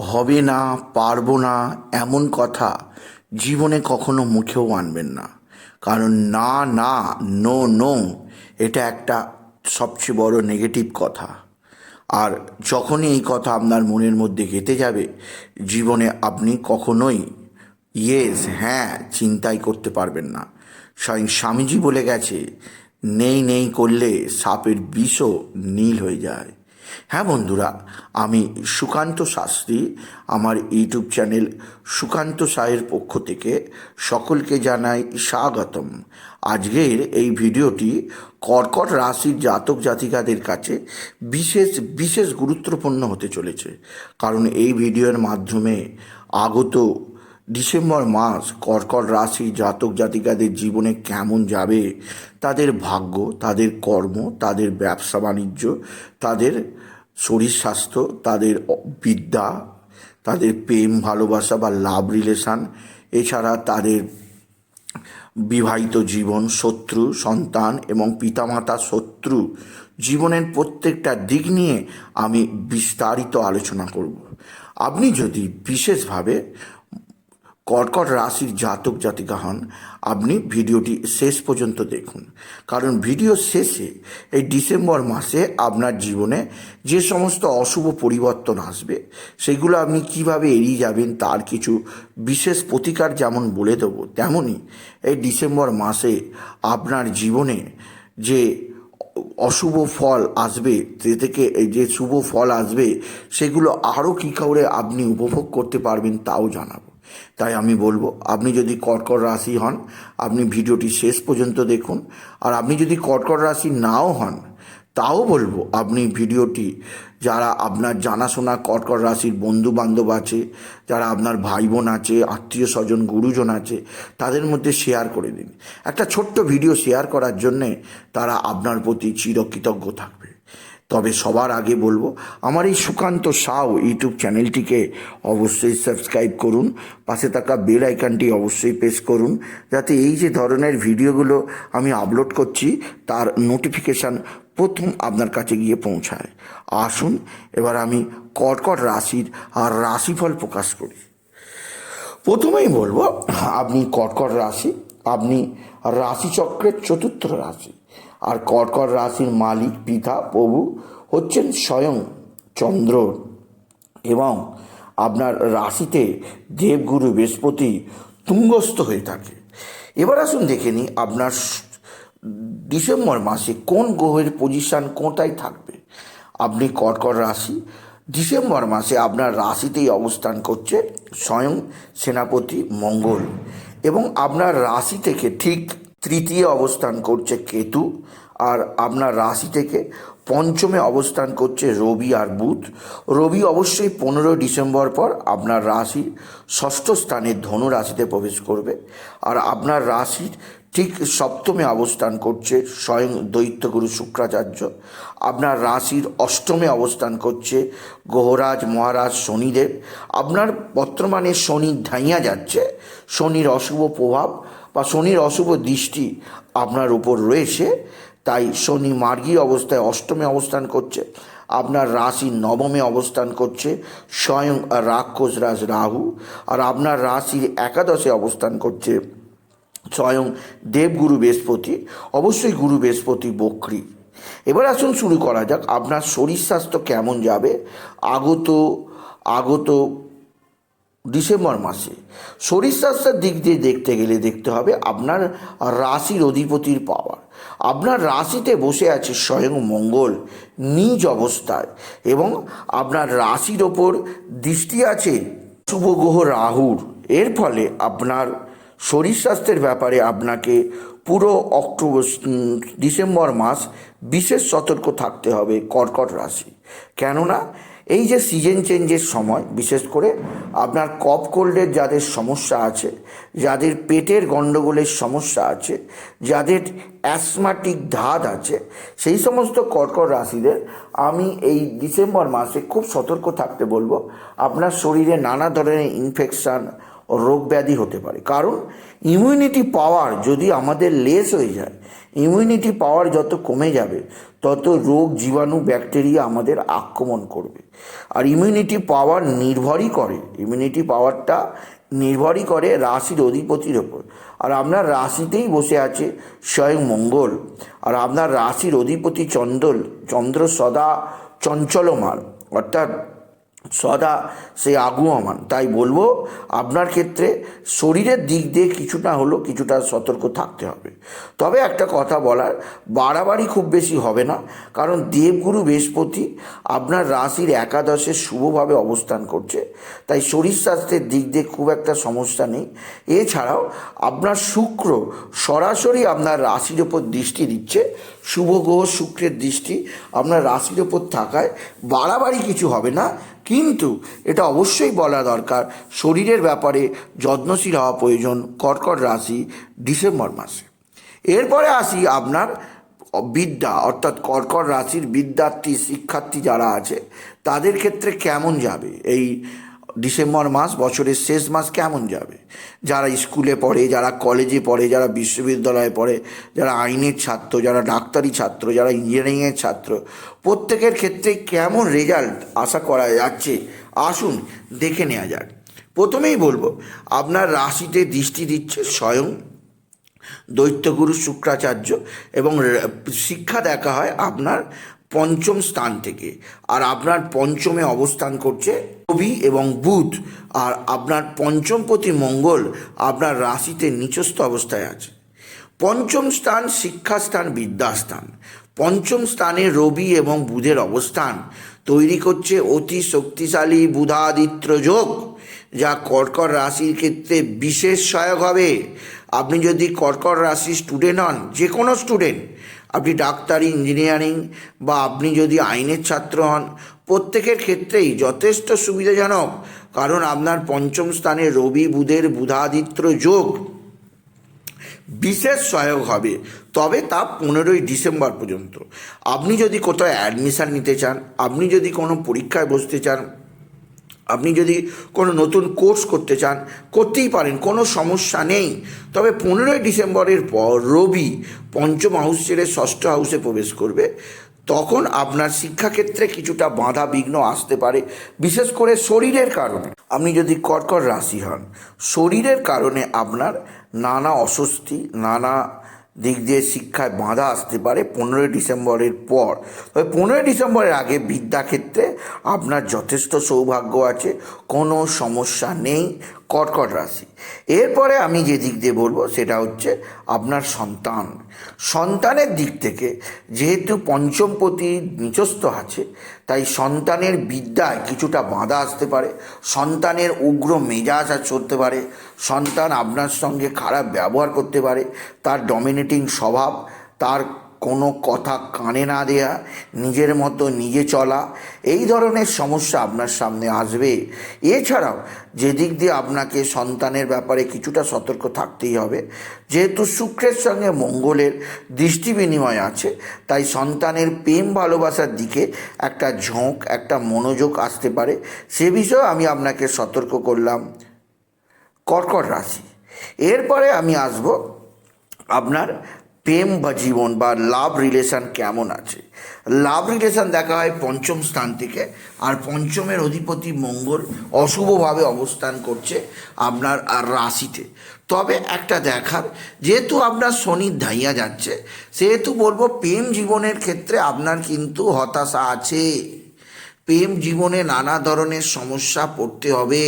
হবে না, পারব না এমন কথা জীবনে কখনো মুখেও আনবেন না। কারণ না না, নো নো, এটা একটা সবচেয়ে বড় নেগেটিভ কথা। আর যখনই এই কথা আপনার মনের মধ্যে গেঁথে যাবে, জীবনে আপনি কখনোই ইয়েস হ্যাঁ চিন্তাই করতে পারবেন না। স্বয়ং স্বামীজি বলে গেছে, নেই নেই করলে সাপের বিষও নীল হয়ে যায়। হ্যাঁ বন্ধুরা, আমি সুকান্ত শাস্ত্রী, আমার ইউটিউব চ্যানেল সুকান্ত সাহের পক্ষ থেকে সকলকে জানাই স্বাগতম। আজকের এই ভিডিওটি কর্কট রাশির জাতক জাতিকাদের কাছে বিশেষ বিশেষ গুরুত্বপূর্ণ হতে চলেছে। কারণ এই ভিডিওর মাধ্যমে আগত ডিসেম্বর মাস কর্কট রাশি জাতক জাতিকাদের জীবনে কেমন যাবে, তাদের ভাগ্য, তাদের কর্ম, তাদের ব্যবসা বাণিজ্য, তাদের শরীর স্বাস্থ্য, তাদের বিদ্যা, তাদের প্রেম, ভালোবাসা বা লাভ রিলেশান এছাড়া তাদের বিবাহিত জীবন, শত্রু, সন্তান এবং পিতামাতা, শত্রু জীবনের প্রত্যেকটা দিক নিয়ে আমি বিস্তারিত আলোচনা করব। আপনি যদি বিশেষভাবে কর্কট রাশির জাতক জাতিকা হন, আপনি ভিডিওটি শেষ পর্যন্ত দেখুন। কারণ ভিডিও শেষে, এই ডিসেম্বর মাসে আপনার জীবনে যে সমস্ত অশুভ পরিবর্তন আসবে, সেগুলো আপনি কীভাবে এড়িয়ে যাবেন তার কিছু বিশেষ প্রতিকার যেমন বলে দেবো, তেমনই এই ডিসেম্বর মাসে আপনার জীবনে যে অশুভ ফল আসবে যে থেকে এই যে শুভ ফল আসবে, সেগুলো আরও কী করে আপনি উপভোগ করতে পারবেন তাও জানাব। তাই আমি বলব, আপনি যদি কর্কট রাশি হন, আপনি ভিডিওটি শেষ পর্যন্ত দেখুন। আর আপনি যদি কর্কট রাশি নাও হন, তাও বলব, আপনি ভিডিওটি, যারা আপনার জানাশোনা কর্কট রাশির বন্ধু বান্ধব আছে, যারা আপনার ভাই বোন আছে, আত্মীয় স্বজন, গুরুজন আছে, তাদের মধ্যে শেয়ার করে দিন। একটা ছোট্ট ভিডিও শেয়ার করার জন্যে তারা আপনার প্রতি চিরকৃতজ্ঞ থাকবে। তবে সবার আগে বলব, আমার এই সুকান্ত সাউ ইউটিউব চ্যানেলটিকে অবশ্যই সাবস্ক্রাইব করুন, পাশে থাকা বেল আইকনটি অবশ্যই প্রেস করুন, যাতে এই যে ধরনের ভিডিওগুলো আমি আপলোড করছি, তার নোটিফিকেশান প্রথম আপনার কাছে গিয়ে পৌঁছায়। আসুন, এবার আমি কর্কট রাশির আর রাশিফল প্রকাশ করি। প্রথমেই বলব, আপনি কর্কট রাশি, আপনি রাশিচক্রের চতুর্থ রাশি। আর কর্কট রাশির মালিক, পিতা, প্রভু হচ্ছেন স্বয়ং চন্দ্র এবং আপনার রাশিতে দেবগুরু বৃহস্পতি তুঙ্গস্থ হয়ে থাকে। এবার আসুন দেখে নিই আপনার ডিসেম্বর মাসে কোন গ্রহের পজিশান কোনটাই থাকবে? আপনি কর্কট রাশি, ডিসেম্বর মাসে আপনার রাশিতেই অবস্থান করছে স্বয়ং সেনাপতি মঙ্গল এবং আপনার রাশি থেকে ঠিক তৃতীয় অবস্থান করছে কেতু আর আপনার রাশি থেকে পঞ্চমে অবস্থান করছে রবি আর বুধ। রবি অবশ্যই পনেরো ডিসেম্বর পর আপনার রাশির ষষ্ঠ স্থানে ধনু রাশিতে প্রবেশ করবে আর আপনার রাশির ঠিক সপ্তমে অবস্থান করছে স্বয়ং দৈত্যগুরু শুক্রাচার্য। আপনার রাশির অষ্টমে অবস্থান করছে গ্রহরাজ মহারাজ শনিদেব। আপনার বর্তমানে শনি ধাইয়া যাচ্ছে। শনির অশুভ প্রভাব বা শনির অশুভ দৃষ্টি আপনার উপর রয়েছে, তাই শনি মার্গী অবস্থায় অষ্টমে অবস্থান করছে, আপনার রাশি নবমে অবস্থান করছে, স্বয়ং রাক্ষস রাজ রাহু, আর আপনার রাশির একাদশে অবস্থান করছে, স্বয়ং দেবগুরু বৃহস্পতি, অবশ্যই গুরু বৃহস্পতি বক্রী। এবার আসুন শুরু করা যাক, আপনার শরীর স্বাস্থ্য কেমন যাবে? আগত আগত ডিসেম্বর মাসে। শরীর স্বাস্থ্যের দিক দিয়ে দেখতে গেলে দেখতে হবে আপনার রাশির অধিপতির পাওয়ার। আপনার রাশিতে বসে আছে স্বয়ং মঙ্গল, নিজ অবস্থায় এবং আপনার রাশির ওপর দৃষ্টি আছে শুভ গ্রহ রাহুর। এর ফলে আপনার শরীর স্বাস্থ্যের ব্যাপারে আপনাকে পুরো অক্টোবর ডিসেম্বর মাস বিশেষ সতর্ক থাকতে হবে কর্কট রাশি। কেননা এই যে সিজন চেঞ্জের সময়, বিশেষ করে আপনার কপ কোল্ডের যাদের সমস্যা আছে, যাদের পেটের গণ্ডগোলের সমস্যা আছে, যাদের অ্যাসমাটিক ধাত আছে, সেই সমস্ত কর্কট রাশিদের আমি এই ডিসেম্বর মাসে খুব সতর্ক থাকতে বলব। আপনার শরীরে নানা ধরনের ইনফেকশান রোগ ব্যাধি হতে পারে। কারণ ইমিউনিটি পাওয়ার যদি আমাদের লেস হয়ে যায় ইমিউনিটি পাওয়ার যত কমে যাবে, তত রোগ জীবাণু ব্যাকটেরিয়া আমাদের আক্রমণ করবে। আর ইমিউনিটি পাওয়ার নির্ভরই করে ইমিউনিটি পাওয়ারটা নির্ভরই করে রাশির অধিপতির ওপর। আর আপনার রাশিতেই বসে আছে, স্বয়ং মঙ্গল। আর আপনার রাশির অধিপতি চন্দ্র চন্দ্র সদা চঞ্চলমান, অর্থাৎ সদা সে আগুয়ামান তাই বলব আপনার ক্ষেত্রে শরীরের দিক দিয়ে কিছুটা হলেও কিছুটা সতর্ক থাকতে হবে। তবে একটা কথা বলার, বাড়াবাড়ি খুব বেশি হবে না, কারণ দেবগুরু বৃহস্পতি আপনার রাশির একাদশে শুভভাবে অবস্থান করছে, তাই শরীর স্বাস্থ্যের দিক দিয়ে খুব একটা সমস্যা নেই। এছাড়াও আপনার শুক্র সরাসরি আপনার রাশির ওপর দৃষ্টি দিচ্ছে, শুভ গ্রহ শুক্রের দৃষ্টি আপনার রাশির ওপর থাকায় বাড়াবাড়ি কিছু হবে না। কিন্তু এটা অবশ্যই বলা দরকার, শরীরের ব্যাপারে যত্নশীল হওয়া প্রয়োজন কর্কট রাশি ডিসেম্বর মাসে। এরপরে আসি আপনার বিদ্যা, অর্থাৎ কর্কট রাশির বিদ্যার্থী, শিক্ষার্থী যারা আছে, তাদের ক্ষেত্রে কেমন যাবে? এই ডিসেম্বর মাস, বছরের শেষ মাস কেমন যাবে? যারা স্কুলে পড়ে, যারা কলেজে পড়ে, যারা বিশ্ববিদ্যালয়ে পড়ে, যারা আইনের ছাত্র, যারা ডাক্তারি ছাত্র, যারা ইঞ্জিনিয়ারিংয়ের ছাত্র, প্রত্যেকের ক্ষেত্রে কেমন রেজাল্ট আশা করা যাচ্ছে? আসুন দেখে নেওয়া যাক। প্রথমেই বলব, আপনার রাশিতে দৃষ্টি দিচ্ছে স্বয়ং। দৈত্যগুরু, শুক্রাচার্য এবং শিক্ষা দেখা হয় আপনার পঞ্চম স্থান থেকে। আর আপনার পঞ্চমে অবস্থান করছে রবি এবং বুধ। আর আপনার পঞ্চম প্রতি মঙ্গল আপনার রাশিতে নিচস্থ অবস্থায় আছে। পঞ্চম স্থান শিক্ষাস্থান বিদ্যাস্থান পঞ্চম স্থানে রবি এবং বুধের অবস্থান। তৈরি করছে অতি শক্তিশালী বুধাদিত্য যোগ, যা কর্কট রাশির ক্ষেত্রে বিশেষ সহায়ক হবে। আপনি যদি কর্কট রাশির স্টুডেন্ট হন যে কোনো স্টুডেন্ট আপনি ডাক্তারি, ইঞ্জিনিয়ারিং বা আপনি যদি আইনের ছাত্র হন, প্রত্যেকের ক্ষেত্রেই যথেষ্ট সুবিধাজনক, কারণ আপনার পঞ্চম স্থানে রবি, বুধের বুধাদিত্য যোগ বিশেষ সহায়ক হবে। তবে তা পনেরোই ডিসেম্বর পর্যন্ত। আপনি যদি কোথাও অ্যাডমিশান নিতে চান, আপনি যদি কোনো পরীক্ষায় বসতে চান আপনি যদি কোনো নতুন কোর্স করতে চান, করতেই পারেন, কোনো সমস্যা নেই। তবে পনেরোই ডিসেম্বরের পর রবি পঞ্চম হাউস ছেড়ে ষষ্ঠ হাউসে প্রবেশ করবে। তখন আপনার শিক্ষাক্ষেত্রে কিছুটা বাধা বিঘ্ন আসতে পারে, বিশেষ করে শরীরের কারণে। আপনি যদি কর্কট রাশি হন, শরীরের কারণে আপনার নানা অস্বস্তি, নানা দিক দিয়ে শিক্ষায় বাঁধা আসতে পারে পনেরোই ডিসেম্বরের পর। তবে পনেরোই ডিসেম্বরের আগে বিদ্যাক্ষেত্রে আপনার যথেষ্ট সৌভাগ্য আছে, কোনো সমস্যা নেই কর্কট রাশি। এরপরে আমি যে দিক দিয়ে বলব সেটা হচ্ছে আপনার সন্তান। সন্তানের দিক থেকে যেহেতু পঞ্চমপতি নিচস্থ আছে, তাই সন্তানের বিদ্যায় কিছুটা বাঁধা আসতে পারে, সন্তানের উগ্র মেজাজ আর চলতে পারে, সন্তান আপনার সঙ্গে খারাপ ব্যবহার করতে পারে, তার ডমিনেটিং স্বভাব, তার কোনো কথা কানে না দেয়া, নিজের মতো নিজে চলা, এই ধরনের সমস্যা আপনার সামনে আসবে। এছাড়াও যে দিক দিয়ে আপনাকে সন্তানের ব্যাপারে কিছুটা সতর্ক থাকতেই হবে, যেহেতু শুক্রের সঙ্গে মঙ্গলের দৃষ্টি বিনিময় আছে, তাই সন্তানের প্রেম ভালোবাসার দিকে একটা ঝোঁক, একটা মনোযোগ আসতে পারে। সে বিষয়ে আমি আপনাকে সতর্ক করলাম। কর্কট রাশি। এরপরে আমি আসব আপনার প্রেম বা জীবন বা লাভ রিলেশন কেমন আছে? লাভ রিলেশন দেখা হয় পঞ্চম স্থান থেকে, আর পঞ্চমের অধিপতি মঙ্গল অশুভভাবে অবস্থান করছে আপনার আর রাশিতে। তবে একটা দেখার, যেহেতু আপনার শনি ধাইয়া যাচ্ছে, সেহেতু বলব প্রেম জীবনের ক্ষেত্রে আপনার কিন্তু হতাশা আছে। প্রেম জীবনে নানা ধরনের সমস্যা পড়তে হবে।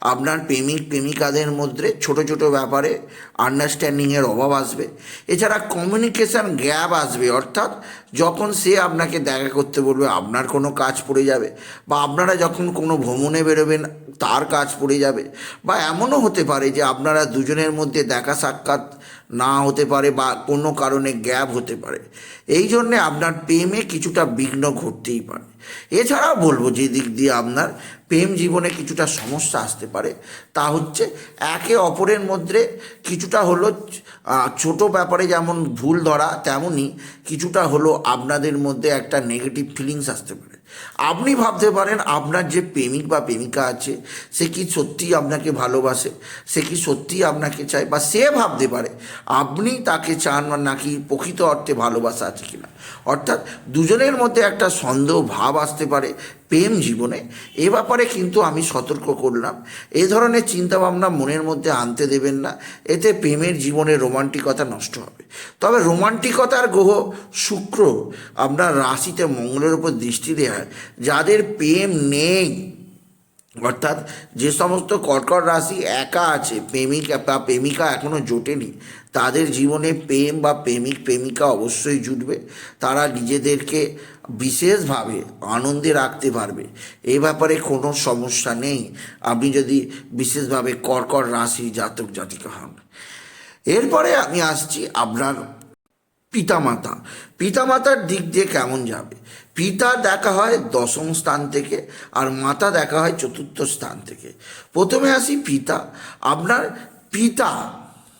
আপনার প্রেমিক, প্রেমিকাদের মধ্যে ছোট ছোট ব্যাপারে আন্ডারস্ট্যান্ডিংয়ের অভাব আসবে। এছাড়া কমিউনিকেশান গ্যাপ আসবে, অর্থাৎ যখন সে আপনাকে দেখা করতে বলবে, আপনার কোনো কাজ পড়ে যাবে বা আপনারা যখন কোনো ভ্রমণে বেরোবেন, তার কাজ পড়ে যাবে। বা এমনও হতে পারে যে আপনারা দুজনের মধ্যে দেখা সাক্ষাৎ না হতে পারে বা কোনো কারণে গ্যাপ হতে পারে। এই জন্যে আপনার প্রেমে কিছুটা বিঘ্ন ঘটতেই পারে। এছাড়াও বলব যে দিক দিয়ে আপনার প্রেম জীবনে কিছুটা সমস্যা আসতে পারে। তা হচ্ছে একে অপরের মধ্যে কিছুটা হলো ছোট ব্যাপারে যেমন ভুল ধরা তেমনই কিছুটা হলো আপনাদের মধ্যে একটা নেগেটিভ ফিলিংস আসতে পারে। আপনি ভাবতে পারেন আপনার যে প্রেমিক বা প্রেমিকা আছে, সে কি সত্যিই আপনাকে ভালোবাসে? সে কি সত্যিই আপনাকে চায়? বা সে ভাবতে পারে আপনি তাকে চান বা নাকি প্রকৃত অর্থে ভালোবাসা আছে কিনা? অর্থাৎ দুজনের মধ্যে একটা সন্দেহ ভাব আসতে পারে প্রেম জীবনে। এ ব্যাপারে কিন্তু আমি সতর্ক করলাম। এ ধরনের চিন্তাভাবনা মনের মধ্যে আনতে দেবেন না। এতে প্রেমের জীবনে রোমান্টিকতা নষ্ট হবে। তবে রোমান্টিকতার গ্রহ শুক্র। আপনার রাশিতে মঙ্গলের উপর দৃষ্টি দেয় যাদের প্রেম নেই, অর্থাৎ যে সমস্ত কর্কট রাশি একা আছে, প্রেমিক বা প্রেমিকা এখনও জোটেনি, তাদের জীবনে প্রেম বা প্রেমিক, প্রেমিকা অবশ্যই জুটবে। তারা নিজেদেরকে বিশেষভাবে আনন্দে রাখতে পারবে। এ ব্যাপারে কোনো সমস্যা নেই। আপনি যদি বিশেষভাবে কর্কট রাশি জাতক, জাতিকা হন। এরপরে আমি আসছি আপনার পিতামাতা। পিতামাতার দিক দিয়ে কেমন যাবে? পিতা দেখা হয় দশম স্থান থেকে আর মাতা দেখা হয় চতুর্থ স্থান থেকে। প্রথমে আসি পিতা। আপনার পিতা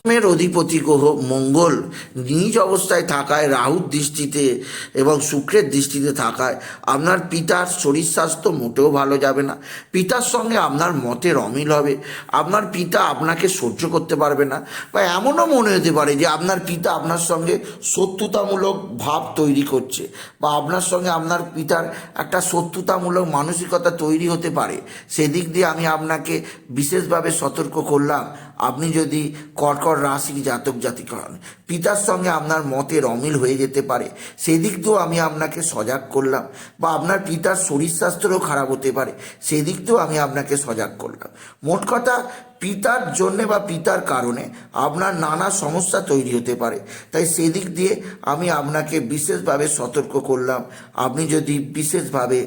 মের অধিপতি গ্রহ মঙ্গল নিজ অবস্থায় থাকায় রাহুর দৃষ্টিতে এবং শুক্রের দৃষ্টিতে থাকায় আপনার পিতার শরীর স্বাস্থ্য মোটেও ভালো যাবে না। পিতার সঙ্গে আপনার মতের অমিল হবে। আপনার পিতা আপনাকে সহ্য করতে পারবে না বা এমনও মনে হতে পারে যে আপনার পিতা আপনার সঙ্গে শত্রুতামূলক ভাব তৈরি করছে বা আপনার সঙ্গে আপনার পিতার একটা শত্রুতামূলক মানসিকতা তৈরি হতে পারে। সেদিক দিয়ে আমি আপনাকে বিশেষভাবে সতর্ক করলাম। আপনি যদি কর্কট রাশির জাতক জাতিকা হন, পিতার সঙ্গে আপনার মতের অমিল হয়ে যেতে পারে। সেদিক দিয়েও আমি আপনাকে সজাগ করলাম বা আপনার পিতার শরীর স্বাস্থ্যও খারাপ হতে পারে। সেদিক দিয়েও আমি আপনাকে সজাগ করলাম। মোট কথা, পিতার জন্যে বা পিতার কারণে আপনার নানা সমস্যা তৈরি হতে পারে। তাই সেদিক দিয়ে আমি আপনাকে বিশেষভাবে সতর্ক করলাম। আপনি যদি বিশেষভাবে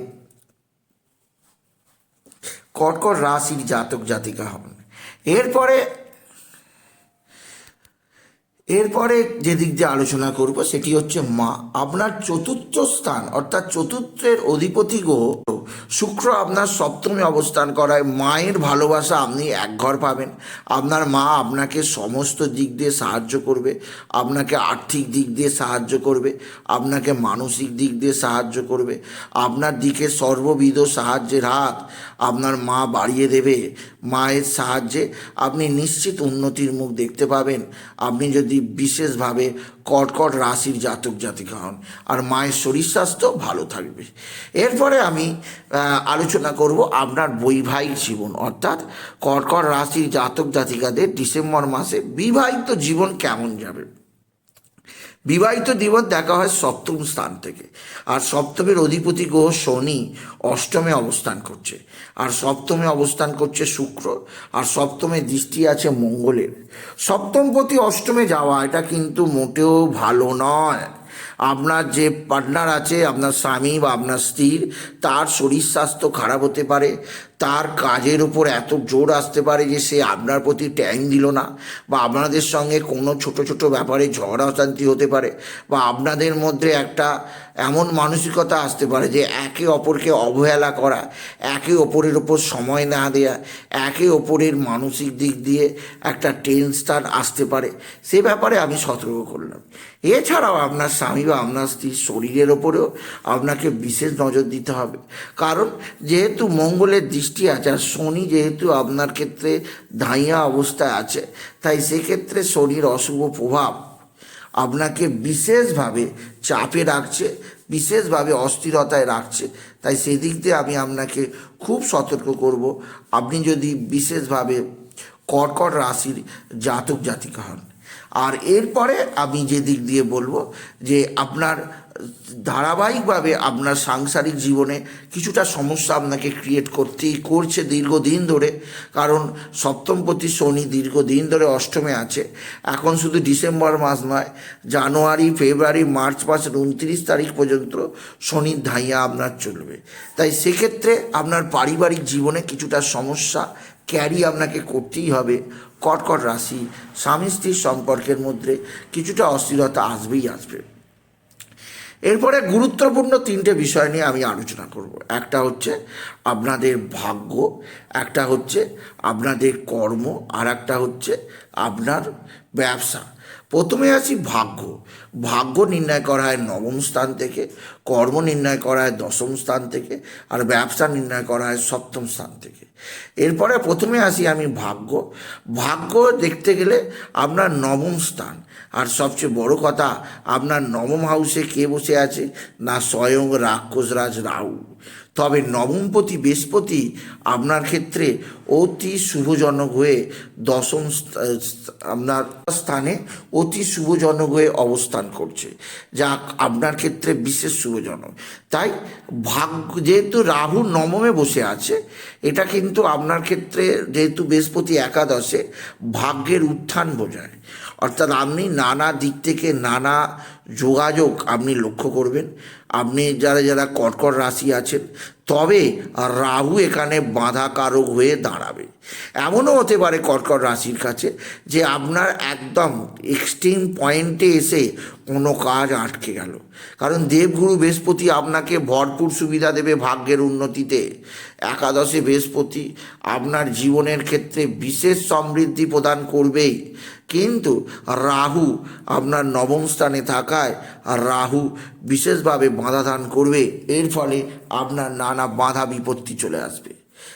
কর্কট রাশির জাতক জাতিকা হন, এরপরে এরপরে যে দিক দিয়ে আলোচনা করব, সেটি হচ্ছে মা। আপনার চতুর্থ স্থান, অর্থাৎ চতুর্থের অধিপতি গ্রহ, শুক্র আপনার সপ্তমে অবস্থান করায়। মায়ের ভালোবাসা আপনি একঘর পাবেন। আপনার মা আপনাকে সমস্ত দিক দিয়ে সাহায্য করবে, আপনাকে আর্থিক দিক দিয়ে সাহায্য করবে, আপনাকে মানসিক দিক দিয়ে সাহায্য করবে। আপনার দিকে সর্ববিধ সাহায্যের হাত আপনার মা বাড়িয়ে দেবে। মায়ের সাহায্যে আপনি নিশ্চিত উন্নতির মুখ দেখতে পাবেন। আপনি যদি বিশেষভাবে কর্কট রাশির জাতক জাতিকা হন, আর মায়ের শরীর স্বাস্থ্য ভালো থাকবে। এরপরে আমি আলোচনা করব আপনার বৈবাহিক জীবন, অর্থাৎ কর্কট রাশির জাতক জাতিকাদের ডিসেম্বর মাসে বিবাহিত জীবন কেমন যাবে। বিবাহিত জীবন দেখা হয় সপ্তম স্থান থেকে। আর সপ্তমের অধিপতি গ্রহ শনি অষ্টমে অবস্থান করছে। আর সপ্তমে অবস্থান করছে শুক্র। আর সপ্তমে দৃষ্টি আছে মঙ্গলের। সপ্তমপতি অষ্টমে যাওয়া, এটা কিন্তু মোটেও ভালো নয়। আপনার যে পার্টনার আছে, আপনার স্বামী বা আপনার স্ত্রীর, তার শরীর স্বাস্থ্য খারাপ হতে পারে তার কাজের উপর এত জোর আসতে পারে যে সে আপনার প্রতি টাইম দিল না, বা আপনাদের সঙ্গে কোনো ছোট ছোট ব্যাপারে ঝড় অশান্তি হতে পারে, বা আপনাদের মধ্যে একটা এমন মানসিকতা আসতে পারে যে একে অপরকে অবহেলা করা, একে অপরের ওপর সময় না দেয়া, একে অপরের মানসিক দিক দিয়ে একটা টেনস্টার আসতে পারে। সে ব্যাপারে আমি সতর্ক করলাম। এছাড়াও আপনার স্বামী বা আপনার স্ত্রীর শরীরের ওপরেও আপনাকে বিশেষ নজর দিতে হবে। কারণ যেহেতু মঙ্গলের দৃষ্টি আছে আর শনি যেহেতু আপনার ক্ষেত্রে ধাইয়া অবস্থায় আছে, তাই সেক্ষেত্রে শনির অশুভ প্রভাব আপনাকে বিশেষভাবে চাপে রাখছে, বিশেষভাবে অস্থিরতায় রাখছে। তাই সেদিক দিয়ে আমি আপনাকে খুব সতর্ক করব। আপনি যদি বিশেষভাবে কর্কট রাশির জাতক জাতিকা হন আর এরপরে আমি যে দিক দিয়ে বলব যে আপনার ধারাবাহিকভাবে আপনার সাংসারিক জীবনে কিছুটা সমস্যা আপনাকে ক্রিয়েট করতেই করছে দীর্ঘদিন ধরে। কারণ সপ্তমপতি শনি দীর্ঘদিন ধরে অষ্টমে আছে। এখন শুধু ডিসেম্বর মাস নয়, জানুয়ারি, ফেব্রুয়ারি, মার্চ মাসের উনত্রিশ তারিখ পর্যন্ত শনির ধাইয়া আপনার চলবে। তাই সেক্ষেত্রে আপনার পারিবারিক জীবনে কিছুটা সমস্যা ক্যারি আপনাকে করতেই হবে। কর্কট রাশি স্বামী স্ত্রীর সম্পর্কের মধ্যে কিছুটা অস্থিরতা আসবেই আসবে। এরপরে গুরুত্বপূর্ণ তিনটে বিষয় নিয়ে আমি আলোচনা করব। একটা হচ্ছে আপনাদের ভাগ্য, একটা হচ্ছে আপনাদের কর্ম, আর একটা হচ্ছে আপনার ব্যবসা। প্রথমে আসি ভাগ্য। ভাগ্য নির্ণয় করা হয় নবম স্থান থেকে, কর্ম নির্ণয় করা হয় দশম স্থান থেকে, আর ব্যবসা নির্ণয় করা হয় সপ্তম স্থান থেকে। এরপরে প্রথমে আসি আমি ভাগ্য। ভাগ্য দেখতে গেলে আপনার নবম স্থান। আর সবচেয়ে বড় কথা, আপনার নবম হাউসে কে বসে আছে? না স্বয়ং রাক্ষসরাজ রাহু। তবে নবমপতি বৃহস্পতি আপনার ক্ষেত্রে অতি শুভজনক হয়ে দশম আপনার স্থানে অতি শুভজনক হয়ে অবস্থান করছে, যা আপনার ক্ষেত্রে বিশেষ শুভজনক। তাই ভাগ্য, যেহেতু রাহু নবমে বসে আছে, এটা কিন্তু আপনার ক্ষেত্রে যেহেতু বৃহস্পতি একাদশে ভাগ্যের উত্থান বোঝায়। অর্থাৎ আপনি নানা দিক থেকে নানা যোগাযোগ আপনি লক্ষ্য করবেন। আপনি যারা যারা কর্কট রাশি আছেন, তবে রাহু এখানে বাধা কারক হয়ে দাঁড়াবে। এমনও হতে পারে কর্কট রাশির কাছে যে আপনার একদম এক্সট্রিম পয়েন্টে এসে কোনো কাজ আটকে গেল। কারণ দেবগুরু বৃহস্পতি আপনাকে ভরপুর সুবিধা দেবে ভাগ্যের উন্নতিতে। একাদশে বৃহস্পতি আপনার জীবনের ক্ষেত্রে বিশেষ সমৃদ্ধি প্রদান করবেই। কিন্তু রাহু আপনার নবম স্থানে থাকায় রাহু বিশেষভাবে বাধা দান করবে। এর ফলে আপনার নানা বাধা বিপত্তি চলে আসবে।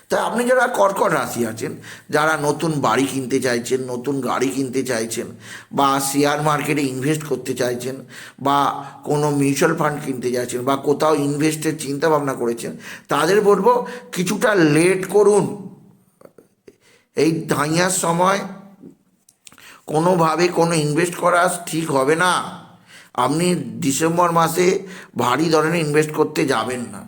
তাই আপনি যারা কর্কট রাশি আছেন, যারা নতুন বাড়ি কিনতে চাইছেন, নতুন গাড়ি কিনতে চাইছেন, বা শেয়ার মার্কেটে ইনভেস্ট করতে চাইছেন, বা কোনো মিউচুয়াল ফান্ড কিনতে চাইছেন বা কোথাও ইনভেস্টের চিন্তা ভাবনা করেছেন, তাদের বলব, কিছুটা লেট করুন। এই ধাইয়ার সময় কোনোভাবে কোনো ইনভেস্ট করা ঠিক হবে না। আপনি ডিসেম্বর মাসে ভারী ধরনের ইনভেস্ট করতে যাবেন না।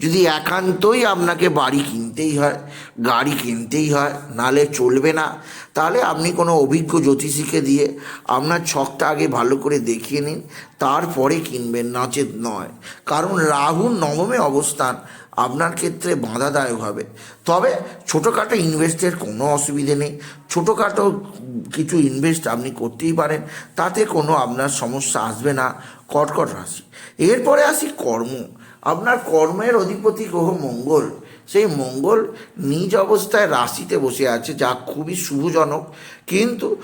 যদি একান্তই আপনাকে বাড়ি কিনতেই হয়, গাড়ি কিনতেই হয়, নালে চলবে না, তাহলে আপনি কোনো অভিজ্ঞ জ্যোতিষীকে দিয়ে আপনার ছকটা আগে ভালো করে দেখিয়ে নিন, তারপরে কিনবেন নচেত নয়। কারণ রাহু নবমে অবস্থান আপনার ক্ষেত্রে বাধাদায়ক হবে। তবে ছোটোখাটো ইনভেস্টের কোনো অসুবিধে নেই। ছোটোখাটো কিছু ইনভেস্ট আপনি করতেই পারেন। তাতে কোনো আপনার সমস্যা আসবে না। কর্কট রাশি। এরপরে আসি কর্ম। আপনার কর্মের অধিপতি গ্রহ মঙ্গল। সেই মঙ্গল নিজ অবস্থায় রাশিতে বসে আছে, যা খুবই শুভজনক। কিন্তু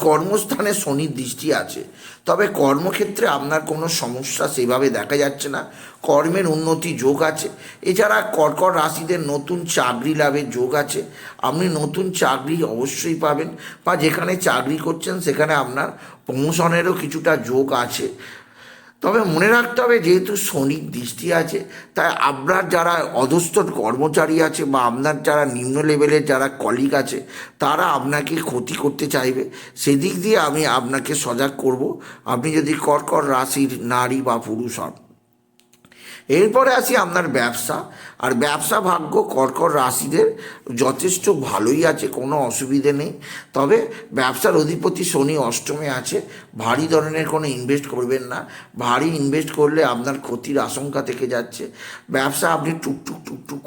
কর্মস্থানে শনির দৃষ্টি আছে। তবে কর্মক্ষেত্রে আপনার কোনো সমস্যা সেভাবে দেখা যাচ্ছে না। কর্মের উন্নতি যোগ আছে। এছাড়া কর্কট রাশিদের নতুন চাকরি লাভের যোগ আছে। আপনি নতুন চাকরি অবশ্যই পাবেন বা যেখানে চাকরি করছেন সেখানে আপনার প্রমোশনেরও কিছুটা যোগ আছে। তবে মনে রাখতে হবে, যেহেতু শনির দৃষ্টি আছে, তাই আপনার যারা অধস্থ কর্মচারী আছে বা আপনার যারা নিম্ন লেভেলের যারা কলিগ আছে, তারা আপনাকে ক্ষতি করতে চাইবে। সেদিক দিয়ে আমি আপনাকে সজাগ করব। আপনি যদি কর্কর রাশির নারী বা পুরুষ হন। এরপরে আসি আপনার ব্যবসা। আর ব্যবসা ভাগ্য কর্কর রাশিদের যথেষ্ট ভালোই আছে, কোনো অসুবিধে নেই। তবে ব্যবসার অধিপতি শনি অষ্টমে আছে, ভারী ধরনের কোনো ইনভেস্ট করবেন না। ভারী ইনভেস্ট করলে আপনার ক্ষতির আশঙ্কা থেকে যাচ্ছে। ব্যবসা আপনি টুকটুক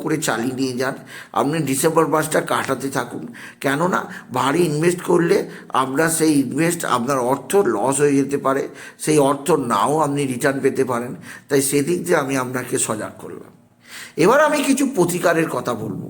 করে চালিয়ে নিয়ে যান। আপনি ডিসেম্বর মাসটা কাটাতে থাকুন। কেননা, ভারী ইনভেস্ট করলে আপনার সেই ইনভেস্ট আপনার অর্থ লস হয়ে যেতে পারে। সেই অর্থ নাও আপনি রিটার্ন পেতে পারেন। তাই সেদিক দিয়ে আমি আপনাকে সজাগ করলাম। এবার আমি কিছু প্রতিকারের কথা বলব।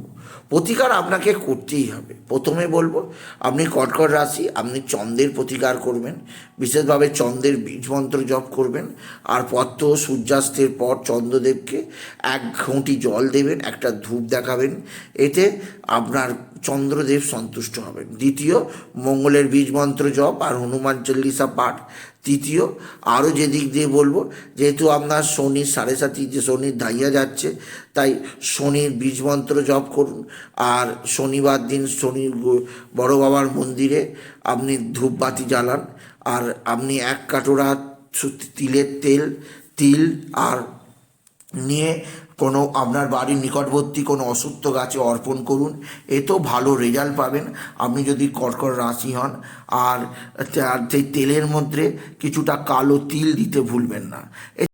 প্রতিকার আপনাকে করতেই হবে। প্রথমে বলব, আপনি কর্কট রাশি, আপনি চন্দ্রের প্রতিকার করবেন। বিশেষভাবে চন্দ্রের বীজ মন্ত্র জপ করবেন। আর পত্র সূর্যাস্তের পর চন্দ্রদেবকে এক ঘটি জল দেবেন, একটা ধূপ দেখাবেন। এতে আপনার চন্দ্রদেব সন্তুষ্ট হবেন। দ্বিতীয়, মঙ্গলের বীজ মন্ত্র জপ আর হনুমান চল্লিশা পাঠ। তৃতীয়, আরও যে দিক দিয়ে বলব, যেহেতু আপনার শনির সাড়ে সাতি যে শনির ধাইয়া যাচ্ছে তাই শনির বীজ মন্ত্র জপ করুন। আর শনিবার দিন শনি বড় বাবার মন্দিরে আপনি ধূপবাতি জ্বালান। আর আপনি এক কাটোরা তিলের তেল, তিল আর নিয়ে কোনো আপনার বাড়ির নিকটবর্তী কোনো অসুস্থ গাছে অর্পণ করুন। এতেও ভালো রেজাল্ট পাবেন। আপনি যদি কর্কট রাশি হন আর সেই তেলের মধ্যে কিছুটা কালো তিল দিতে ভুলবেন না।